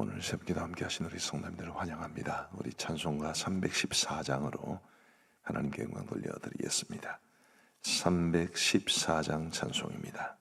오늘 새벽기도 함께 하신 우리 성도님들을 환영합니다. 우리 찬송가 314장으로 하나님께 영광 돌려드리겠습니다. 314장 찬송입니다.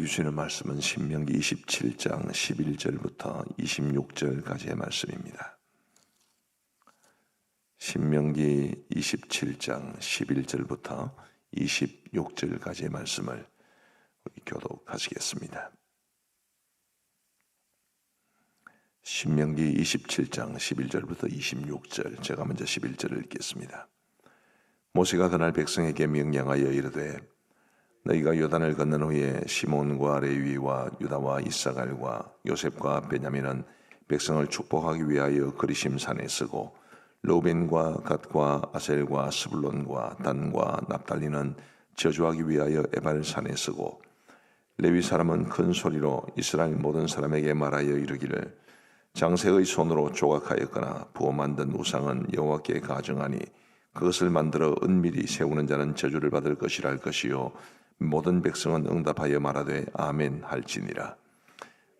소리 주시는 말씀은 신명기 27장 11절부터 26절까지의 말씀입니다. 신명기 27장 11절부터 26절까지의 말씀을 우리 교독하시겠습니다. 신명기 27장 11절부터 26절 제가 먼저 11절을 읽겠습니다. 모세가 그날 백성에게 명령하여 이르되 너희가 요단을 건넌 후에 시몬과 레위와 유다와 이사갈과 요셉과 베냐민은 백성을 축복하기 위하여 그리심 산에 서고 로벤과 갓과 아셀과 스불론과 단과 납달리는 저주하기 위하여 에발 산에 서고 레위 사람은 큰 소리로 이스라엘 모든 사람에게 말하여 이르기를 장세의 손으로 조각하였거나 부어 만든 우상은 여호와께 가정하니 그것을 만들어 은밀히 세우는 자는 저주를 받을 것이라 할 것이요 모든 백성은 응답하여 말하되 아멘 할지니라.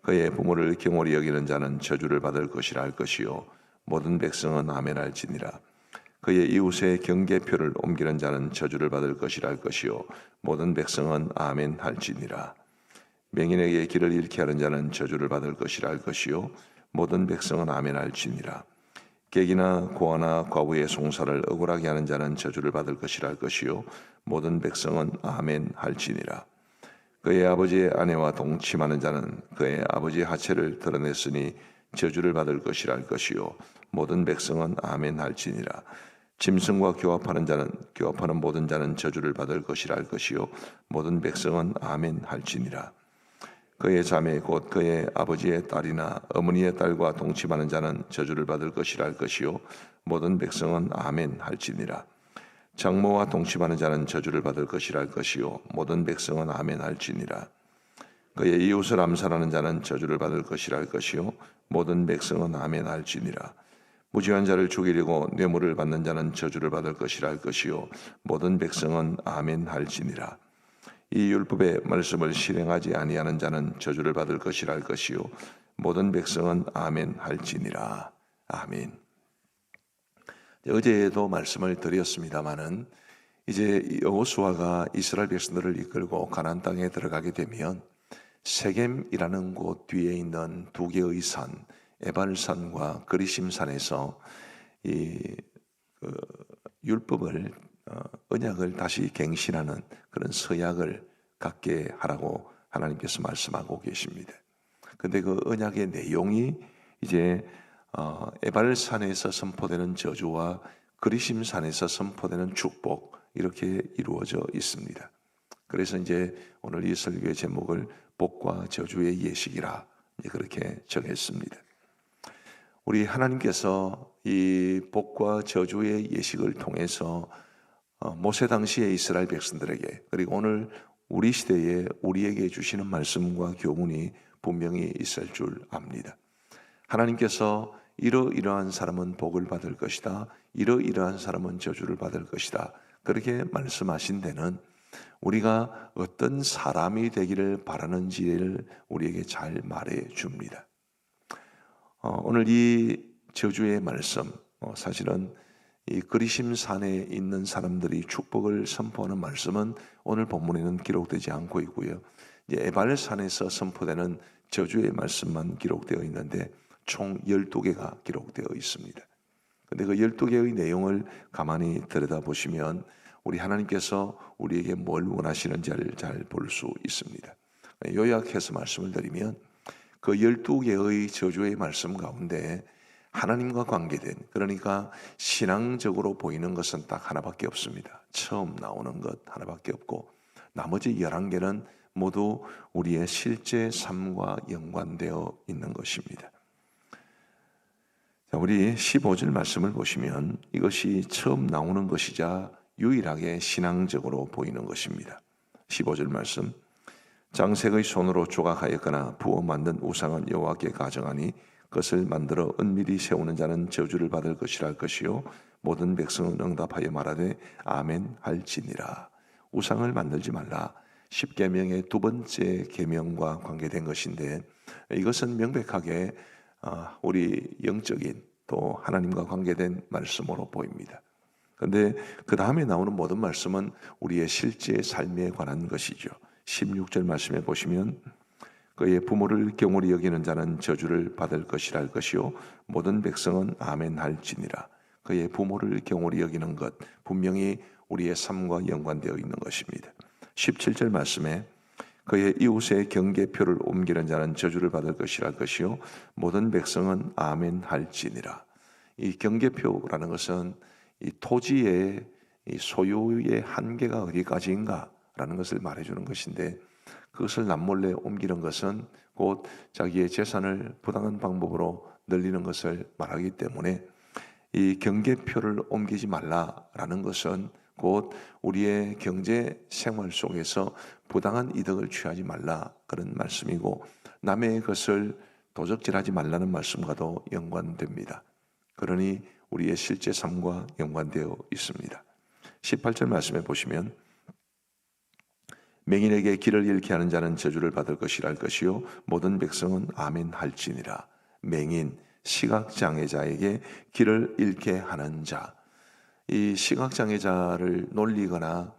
그의 부모를 경홀히 여기는 자는 저주를 받을 것이라 할 것이요. 모든 백성은 아멘 할지니라. 그의 이웃의 경계표를 옮기는 자는 저주를 받을 것이라 할 것이요. 모든 백성은 아멘 할지니라. 맹인에게 길을 잃게 하는 자는 저주를 받을 것이라 할 것이요. 모든 백성은 아멘 할지니라 객이나 고아나 과부의 송사를 억울하게 하는 자는 저주를 받을 것이라 할 것이요. 모든 백성은 아멘 할지니라. 그의 아버지의 아내와 동침하는 자는 그의 아버지의 하체를 드러냈으니 저주를 받을 것이라 할 것이요. 모든 백성은 아멘 할지니라. 짐승과 교합하는 자는 교합하는 모든 자는 저주를 받을 것이라 할 것이요. 모든 백성은 아멘 할지니라 그의 자매 곧 그의 아버지의 딸이나 어머니의 딸과 동침하는 자는 저주를 받을 것이라 할 것이요. 모든 백성은 아멘 할지니라. 장모와 동침하는 자는 저주를 받을 것이라 할 것이요. 모든 백성은 아멘 할지니라. 그의 이웃을 암살하는 자는 저주를 받을 것이라 할 것이요. 모든 백성은 아멘 할지니라. 무지한 자를 죽이려고 뇌물을 받는 자는 저주를 받을 것이라 할 것이요. 모든 백성은 아멘 할지니라 이 율법의 말씀을 실행하지 아니하는 자는 저주를 받을 것이라 할 것이요 모든 백성은 아멘 할지니라 아멘. 어제도 말씀을 드렸습니다마는 이제 여호수아가 이스라엘 백성들을 이끌고 가나안 땅에 들어가게 되면 세겜이라는 곳 뒤에 있는 두 개의 산 에발산과 그리심산에서 이 그, 율법을 어, 언약을 다시 갱신하는 그런 서약을 갖게 하라고 하나님께서 말씀하고 계십니다. 근데 그 언약의 내용이 이제 어, 에발산에서 선포되는 저주와 그리심산에서 선포되는 축복 이렇게 이루어져 있습니다. 그래서 이제 오늘 이 설교의 제목을 복과 저주의 예식이라 그렇게 정했습니다. 우리 하나님께서 이 복과 저주의 예식을 통해서 어, 모세 당시의 이스라엘 백성들에게 그리고 오늘 우리 시대에 우리에게 주시는 말씀과 교훈이 분명히 있을 줄 압니다. 하나님께서 이러이러한 사람은 복을 받을 것이다. 이러이러한 사람은 저주를 받을 것이다. 그렇게 말씀하신 데는 우리가 어떤 사람이 되기를 바라는지를 우리에게 잘 말해 줍니다. 어, 오늘 이 저주의 말씀, 어, 사실은 이 그리심 산에 있는 사람들이 축복을 선포하는 말씀은 오늘 본문에는 기록되지 않고 있고요. 이제 에발 산에서 선포되는 저주의 말씀만 기록되어 있는데 총 12개가 기록되어 있습니다. 근데 그 12개의 내용을 가만히 들여다보시면 우리 하나님께서 우리에게 뭘 원하시는지를 잘 볼 수 있습니다. 요약해서 말씀을 드리면 그 12개의 저주의 말씀 가운데 하나님과 관계된 그러니까 신앙적으로 보이는 것은 딱 하나밖에 없습니다. 처음 나오는 것 하나밖에 없고 나머지 11개는 모두 우리의 실제 삶과 연관되어 있는 것입니다. 자, 우리 15절 말씀을 보시면 이것이 처음 나오는 것이자 유일하게 신앙적으로 보이는 것입니다. 15절 말씀 장색의 손으로 조각하였거나 부어 만든 우상은 여호와께 가정하니 그것을 만들어 은밀히 세우는 자는 저주를 받을 것이라 할 것이요 모든 백성은 응답하여 말하되 아멘 할지니라 우상을 만들지 말라 십계명의 두 번째 계명과 관계된 것인데 이것은 명백하게 어, 우리 영적인 또 하나님과 관계된 말씀으로 보입니다. 그런데 그 다음에 나오는 모든 말씀은 우리의 실제 삶에 관한 것이죠. 16절 말씀에 보시면 그의 부모를 경홀히 여기는 자는 저주를 받을 것이라 할 것이요. 모든 백성은 아멘 할지니라. 그의 부모를 경홀히 여기는 것 분명히 우리의 삶과 연관되어 있는 것입니다. 17절 말씀에 그의 이웃의 경계표를 옮기는 자는 저주를 받을 것이라 할 것이요. 모든 백성은 아멘 할지니라. 이 경계표라는 것은 이 토지의 이 소유의 한계가 어디까지인가라는 것을 말해주는 것인데 그것을 남몰래 옮기는 것은 곧 자기의 재산을 부당한 방법으로 늘리는 것을 말하기 때문에 이 경계표를 옮기지 말라라는 것은 곧 우리의 경제 생활 속에서 부당한 이득을 취하지 말라 그런 말씀이고 남의 것을 도적질하지 말라는 말씀과도 연관됩니다. 그러니 우리의 실제 삶과 연관되어 있습니다. 18절 말씀에 보시면 맹인에게 길을 잃게 하는 자는 저주를 받을 것이라 할 것이요 모든 백성은 아멘 할지니라 맹인 시각 장애자에게 길을 잃게 하는 자 이 시각 장애자를 놀리거나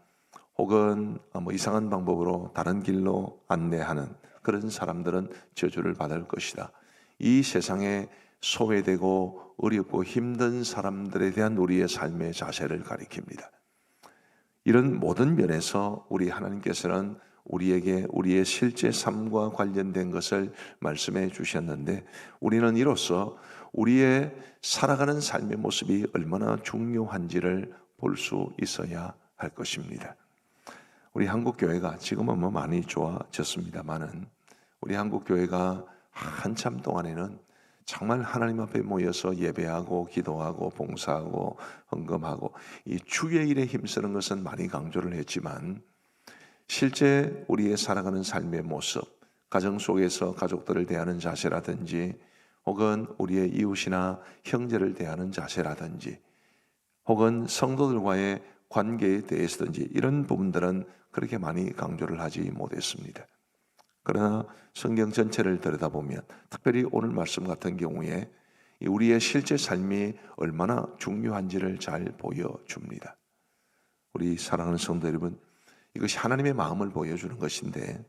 혹은 뭐 이상한 방법으로 다른 길로 안내하는 그런 사람들은 저주를 받을 것이다. 이 세상에 소외되고 어렵고 힘든 사람들에 대한 우리의 삶의 자세를 가리킵니다. 이런 모든 면에서 우리 하나님께서는 우리에게 우리의 실제 삶과 관련된 것을 말씀해 주셨는데 우리는 이로써 우리의 살아가는 삶의 모습이 얼마나 중요한지를 볼 수 있어야 할 것입니다. 우리 한국 교회가 지금은 뭐 많이 좋아졌습니다만은 우리 한국 교회가 한참 동안에는 정말 하나님 앞에 모여서 예배하고 기도하고 봉사하고 헌금하고 이 주의 일에 힘쓰는 것은 많이 강조를 했지만 실제 우리의 살아가는 삶의 모습, 가정 속에서 가족들을 대하는 자세라든지 혹은 우리의 이웃이나 형제를 대하는 자세라든지 혹은 성도들과의 관계에 대해서든지 이런 부분들은 그렇게 많이 강조를 하지 못했습니다. 그러나 성경 전체를 들여다보면 특별히 오늘 말씀 같은 경우에 우리의 실제 삶이 얼마나 중요한지를 잘 보여줍니다. 우리 사랑하는 성도 여러분, 이것이 하나님의 마음을 보여주는 것인데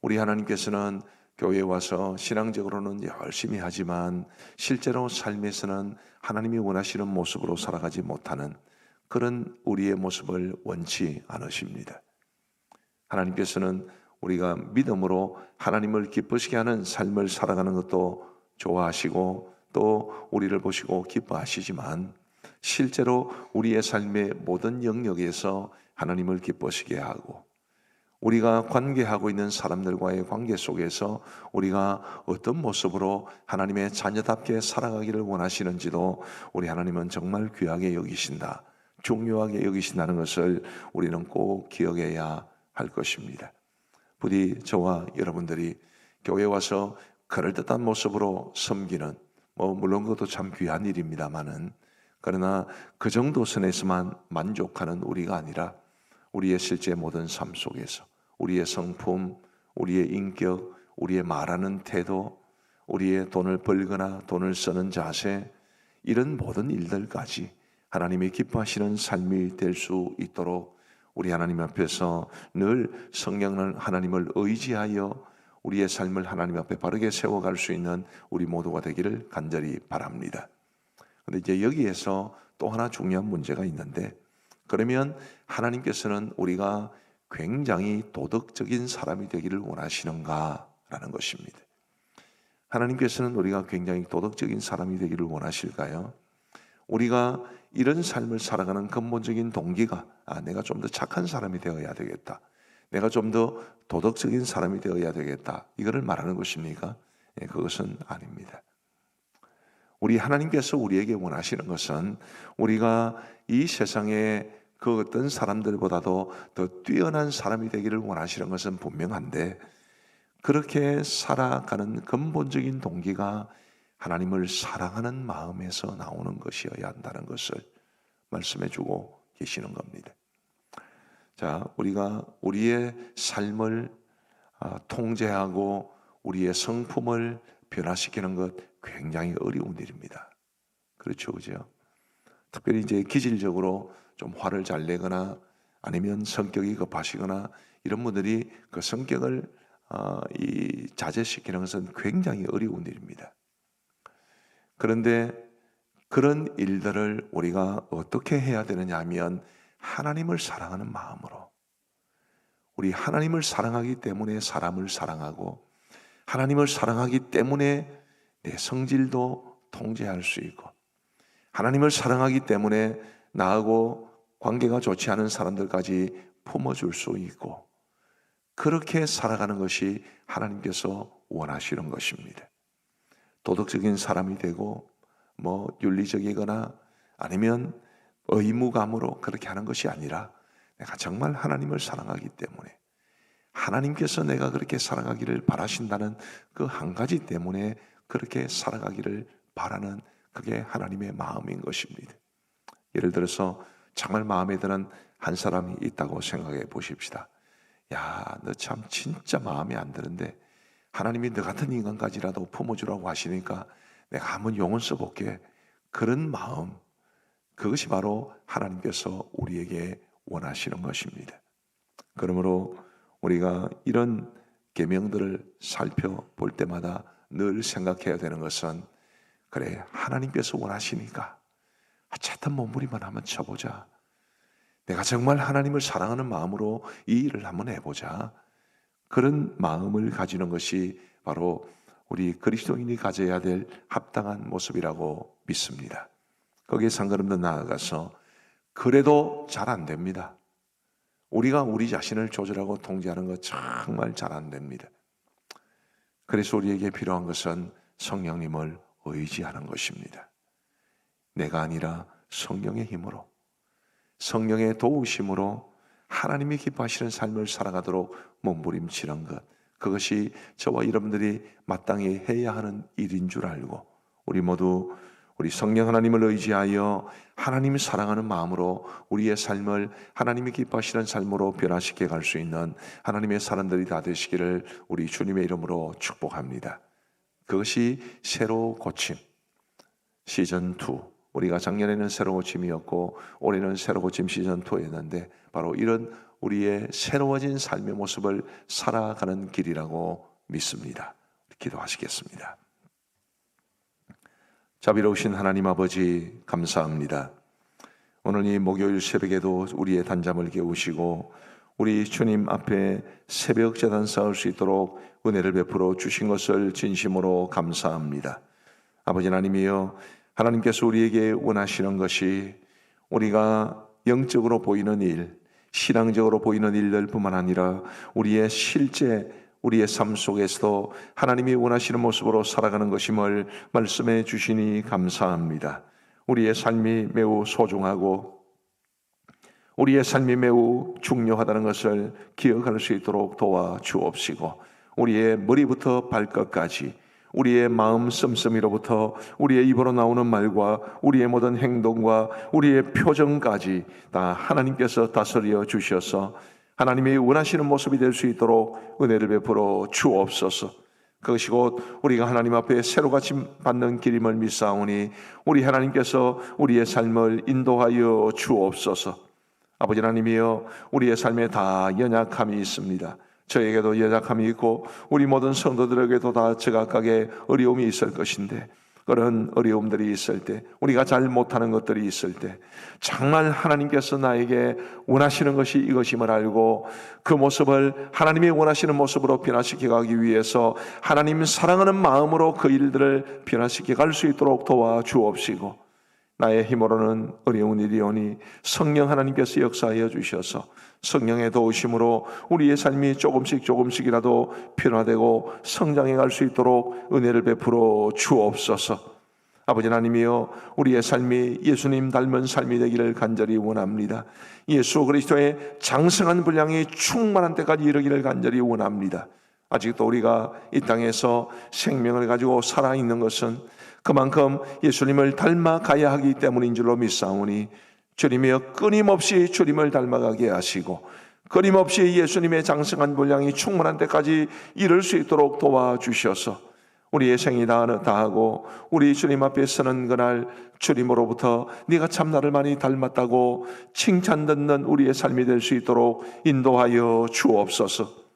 우리 하나님께서는 교회에 와서 신앙적으로는 열심히 하지만 실제로 삶에서는 하나님이 원하시는 모습으로 살아가지 못하는 그런 우리의 모습을 원치 않으십니다. 하나님께서는 우리가 믿음으로 하나님을 기쁘시게 하는 삶을 살아가는 것도 좋아하시고 또 우리를 보시고 기뻐하시지만 실제로 우리의 삶의 모든 영역에서 하나님을 기쁘시게 하고 우리가 관계하고 있는 사람들과의 관계 속에서 우리가 어떤 모습으로 하나님의 자녀답게 살아가기를 원하시는지도 우리 하나님은 정말 귀하게 여기신다. 중요하게 여기신다는 것을 우리는 꼭 기억해야 할 것입니다. 부디 저와 여러분들이 교회 와서 그럴듯한 모습으로 섬기는 뭐 물론 그것도 참 귀한 일입니다만은 그러나 그 정도 선에서만 만족하는 우리가 아니라 우리의 실제 모든 삶 속에서 우리의 성품, 우리의 인격, 우리의 말하는 태도, 우리의 돈을 벌거나 돈을 쓰는 자세 이런 모든 일들까지 하나님이 기뻐하시는 삶이 될 수 있도록 우리 하나님 앞에서 늘 성령을 하나님을 의지하여 우리의 삶을 하나님 앞에 바르게 세워갈 수 있는 우리 모두가 되기를 간절히 바랍니다. 근데 이제 여기에서 또 하나 중요한 문제가 있는데 그러면 하나님께서는 우리가 굉장히 도덕적인 사람이 되기를 원하시는가라는 것입니다. 하나님께서는 우리가 굉장히 도덕적인 사람이 되기를 원하실까요? 우리가 이런 삶을 살아가는 근본적인 동기가 아, 내가 좀 더 착한 사람이 되어야 되겠다. 내가 좀 더 도덕적인 사람이 되어야 되겠다. 이거를 말하는 것입니까? 예, 그것은 아닙니다. 우리 하나님께서 우리에게 원하시는 것은 우리가 이 세상에 그 어떤 사람들보다도 더 뛰어난 사람이 되기를 원하시는 것은 분명한데 그렇게 살아가는 근본적인 동기가 하나님을 사랑하는 마음에서 나오는 것이어야 한다는 것을 말씀해 주고 계시는 겁니다. 자, 우리가 우리의 삶을 아, 통제하고 우리의 성품을 변화시키는 것 굉장히 어려운 일입니다. 그렇죠, 그죠? 특별히 이제 기질적으로 좀 화를 잘 내거나 아니면 성격이 급하시거나 이런 분들이 그 성격을 어, 이 자제시키는 것은 굉장히 어려운 일입니다. 그런데 그런 일들을 우리가 어떻게 해야 되느냐 하면 하나님을 사랑하는 마음으로 우리 하나님을 사랑하기 때문에 사람을 사랑하고 하나님을 사랑하기 때문에 내 성질도 통제할 수 있고 하나님을 사랑하기 때문에 나하고 관계가 좋지 않은 사람들까지 품어줄 수 있고 그렇게 살아가는 것이 하나님께서 원하시는 것입니다. 도덕적인 사람이 되고 뭐 윤리적이거나 아니면 의무감으로 그렇게 하는 것이 아니라 내가 정말 하나님을 사랑하기 때문에 하나님께서 내가 그렇게 살아가기를 바라신다는 그 한 가지 때문에 그렇게 살아가기를 바라는 그게 하나님의 마음인 것입니다. 예를 들어서 정말 마음에 드는 한 사람이 있다고 생각해 보십시다. 야, 너 참 진짜 마음에 안 드는데 하나님이 너 같은 인간까지라도 품어주라고 하시니까 내가 한번 용을 써볼게. 그런 마음, 그것이 바로 하나님께서 우리에게 원하시는 것입니다. 그러므로 우리가 이런 계명들을 살펴볼 때마다 늘 생각해야 되는 것은 그래 하나님께서 원하시니까 차탄 몸부림만 한번 쳐보자. 내가 정말 하나님을 사랑하는 마음으로 이 일을 한번 해보자. 그런 마음을 가지는 것이 바로 우리 그리스도인이 가져야 될 합당한 모습이라고 믿습니다. 거기에 상관없는 나아가서 그래도 잘 안 됩니다. 우리가 우리 자신을 조절하고 통제하는 것 정말 잘 안 됩니다. 그래서 우리에게 필요한 것은 성령님을 의지하는 것입니다. 내가 아니라 성령의 힘으로, 성령의 도우심으로 하나님이 기뻐하시는 삶을 살아가도록 몸부림치는 것. 그것이 저와 여러분들이 마땅히 해야 하는 일인 줄 알고, 우리 모두 우리 성령 하나님을 의지하여 하나님 사랑하는 마음으로 우리의 삶을 하나님이 기뻐하시는 삶으로 변화시켜 갈 수 있는 하나님의 사람들이 다 되시기를 우리 주님의 이름으로 축복합니다. 그것이 새로 고침 시즌 2 우리가 작년에는 새로 고침이었고 올해는 새로 고침 시즌 2였는데 바로 이런 우리의 새로워진 삶의 모습을 살아가는 길이라고 믿습니다. 기도하시겠습니다. 자비로우신 하나님 아버지 감사합니다. 오늘 이 목요일 새벽에도 우리의 단잠을 깨우시고 우리 주님 앞에 새벽 재단 쌓을 수 있도록 은혜를 베풀어 주신 것을 진심으로 감사합니다. 아버지 하나님이여 하나님께서 우리에게 원하시는 것이 우리가 영적으로 보이는 일, 신앙적으로 보이는 일들뿐만 아니라 우리의 실제 우리의 삶 속에서도 하나님이 원하시는 모습으로 살아가는 것임을 말씀해 주시니 감사합니다. 우리의 삶이 매우 소중하고 우리의 삶이 매우 중요하다는 것을 기억할 수 있도록 도와 주옵시고 우리의 머리부터 발끝까지 우리의 마음 씀씀이로부터 우리의 입으로 나오는 말과 우리의 모든 행동과 우리의 표정까지 다 하나님께서 다스려 주셔서 하나님이 원하시는 모습이 될 수 있도록 은혜를 베풀어 주옵소서. 그것이 곧 우리가 하나님 앞에 새로 같이 받는 길임을 믿사오니 우리 하나님께서 우리의 삶을 인도하여 주옵소서. 아버지 하나님이여 우리의 삶에 다 연약함이 있습니다. 저에게도 연약함이 있고 우리 모든 성도들에게도 다 제각각의 어려움이 있을 것인데 그런 어려움들이 있을 때, 우리가 잘 못하는 것들이 있을 때, 정말 하나님께서 나에게 원하시는 것이 이것임을 알고 그 모습을 하나님이 원하시는 모습으로 변화시켜 가기 위해서 하나님 사랑하는 마음으로 그 일들을 변화시켜 갈 수 있도록 도와 주옵시고, 나의 힘으로는 어려운 일이오니 성령 하나님께서 역사하여 주셔서 성령의 도우심으로 우리의 삶이 조금씩 조금씩이라도 변화되고 성장해 갈 수 있도록 은혜를 베풀어 주옵소서. 아버지 하나님이여 우리의 삶이 예수님 닮은 삶이 되기를 간절히 원합니다. 예수 그리스도의 장성한 분량이 충만한 때까지 이르기를 간절히 원합니다. 아직도 우리가 이 땅에서 생명을 가지고 살아있는 것은 그만큼 예수님을 닮아가야 하기 때문인 줄로 믿사오니 주님이여 끊임없이 주님을 닮아가게 하시고 끊임없이 예수님의 장성한 분량이 충만한 때까지 이룰 수 있도록 도와주셔서 우리의 생이 다하고 우리 주님 앞에 서는 그날 주님으로부터 네가 참 나를 많이 닮았다고 칭찬 듣는 우리의 삶이 될 수 있도록 인도하여 주옵소서.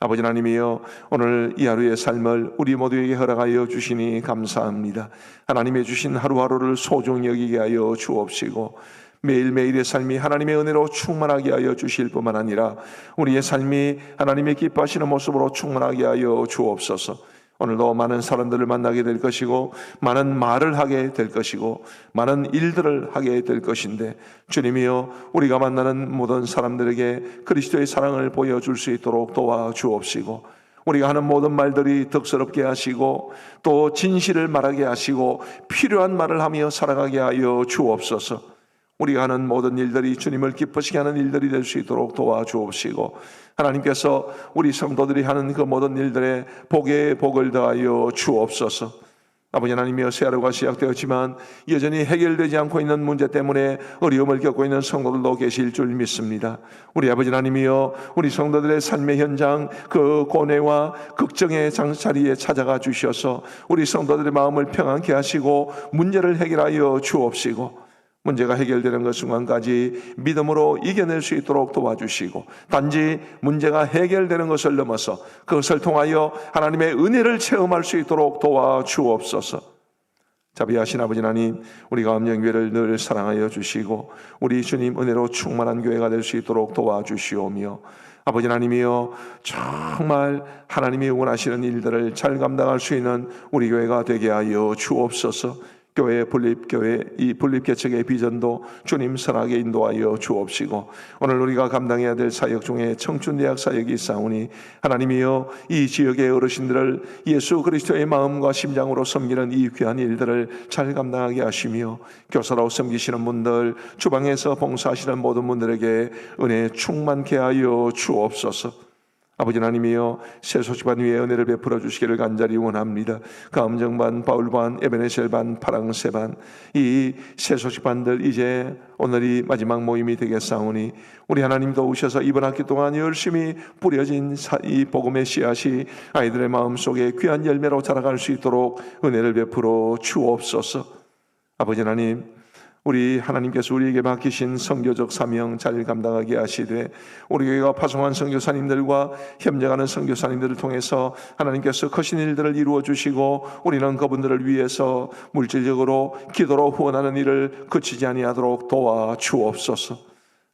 아버지 하나님이여 오늘 이 하루의 삶을 우리 모두에게 허락하여 주시니 감사합니다. 하나님의 주신 하루하루를 소중히 여기게 하여 주옵시고 매일매일의 삶이 하나님의 은혜로 충만하게 하여 주실 뿐만 아니라 우리의 삶이 하나님의 기뻐하시는 모습으로 충만하게 하여 주옵소서. 오늘도 많은 사람들을 만나게 될 것이고 많은 말을 하게 될 것이고 많은 일들을 하게 될 것인데 주님이여 우리가 만나는 모든 사람들에게 그리스도의 사랑을 보여줄 수 있도록 도와주옵시고 우리가 하는 모든 말들이 덕스럽게 하시고 또 진실을 말하게 하시고 필요한 말을 하며 살아가게 하여 주옵소서. 우리가 하는 모든 일들이 주님을 기쁘시게 하는 일들이 될 수 있도록 도와주옵시고 하나님께서 우리 성도들이 하는 그 모든 일들에 복에 복을 더하여 주옵소서. 아버지 하나님이여 새하루가 시작되었지만 여전히 해결되지 않고 있는 문제 때문에 어려움을 겪고 있는 성도들도 계실 줄 믿습니다. 우리 아버지 하나님이여 우리 성도들의 삶의 현장 그 고뇌와 걱정의 장자리에 찾아가 주셔서 우리 성도들의 마음을 평안케 하시고 문제를 해결하여 주옵시고 문제가 해결되는 그 순간까지 믿음으로 이겨낼 수 있도록 도와주시고 단지 문제가 해결되는 것을 넘어서 그것을 통하여 하나님의 은혜를 체험할 수 있도록 도와주옵소서. 자비하신 아버지 하나님, 우리가 엄령교회를 늘 사랑하여 주시고 우리 주님 은혜로 충만한 교회가 될 수 있도록 도와주시오며 아버지 하나님이여 정말 하나님이 원하시는 일들을 잘 감당할 수 있는 우리 교회가 되게 하여 주옵소서. 교회 분립 교회 이 분립 개척의 비전도 주님 선하게 인도하여 주옵시고 오늘 우리가 감당해야 될 사역 중에 청춘 대학 사역이 있사오니 하나님이여 이 지역의 어르신들을 예수 그리스도의 마음과 심장으로 섬기는 이 귀한 일들을 잘 감당하게 하시며 교사로 섬기시는 분들 주방에서 봉사하시는 모든 분들에게 은혜 충만케 하여 주옵소서. 아버지 하나님이여 세소집안 위에 은혜를 베풀어 주시기를 간절히 원합니다. 가음정반, 바울반, 에베네셀반, 파랑세반 이 세소집안들 이제 오늘이 마지막 모임이 되겠사오니 우리 하나님 도우셔서 이번 학기 동안 열심히 뿌려진 사- 이 복음의 씨앗이 아이들의 마음 속에 귀한 열매로 자라갈 수 있도록 은혜를 베풀어 주옵소서. 아버지 하나님 우리 하나님께서 우리에게 맡기신 선교적 사명 잘 감당하게 하시되 우리 교회가 파송한 선교사님들과 협력하는 선교사님들을 통해서 하나님께서 크신 일들을 이루어 주시고 우리는 그분들을 위해서 물질적으로 기도로 후원하는 일을 그치지 아니하도록 도와 주옵소서.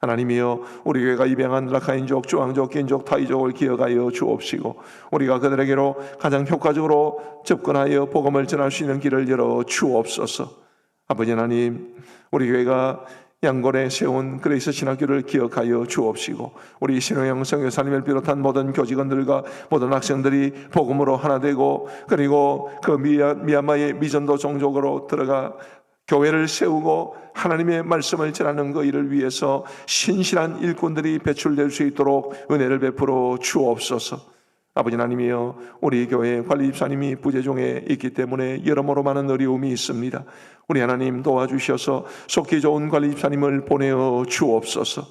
하나님이여 우리 교회가 입양한 라카인족, 주황족, 긴족, 타이족을 기억하여 주옵시고 우리가 그들에게로 가장 효과적으로 접근하여 복음을 전할 수 있는 길을 열어 주옵소서. 아버지 하나님, 우리 교회가 양골에 세운 그레이스 신학교를 기억하여 주옵시고 우리 신호영 성 교사님을 비롯한 모든 교직원들과 모든 학생들이 복음으로 하나 되고 그리고 그 미얀마의 미전도 종족으로 들어가 교회를 세우고 하나님의 말씀을 전하는 그 일을 위해서 신실한 일꾼들이 배출될 수 있도록 은혜를 베풀어 주옵소서. 아버지 하나님이여 우리 교회 관리 집사님이 부재중에 있기 때문에 여러모로 많은 어려움이 있습니다. 우리 하나님 도와주셔서 속기 좋은 관리 집사님을 보내어 주옵소서.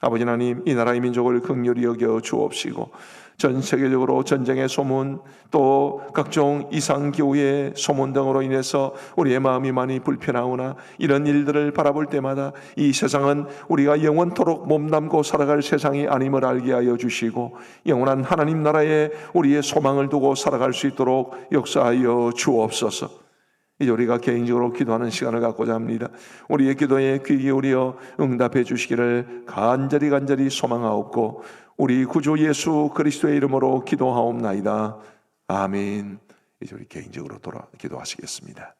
아버지 하나님 이 나라의 민족을 극렬히 여겨 주옵시고 전 세계적으로 전쟁의 소문 또 각종 이상 기후의 소문 등으로 인해서 우리의 마음이 많이 불편하오나 이런 일들을 바라볼 때마다 이 세상은 우리가 영원토록 몸담고 살아갈 세상이 아님을 알게 하여 주시고 영원한 하나님 나라에 우리의 소망을 두고 살아갈 수 있도록 역사하여 주옵소서. 이제 우리가 개인적으로 기도하는 시간을 갖고자 합니다. 우리의 기도에 귀 기울여 응답해 주시기를 간절히 간절히 소망하옵고 우리 구주 예수 그리스도의 이름으로 기도하옵나이다. 아멘. 이제 우리 개인적으로 돌아 기도하시겠습니다.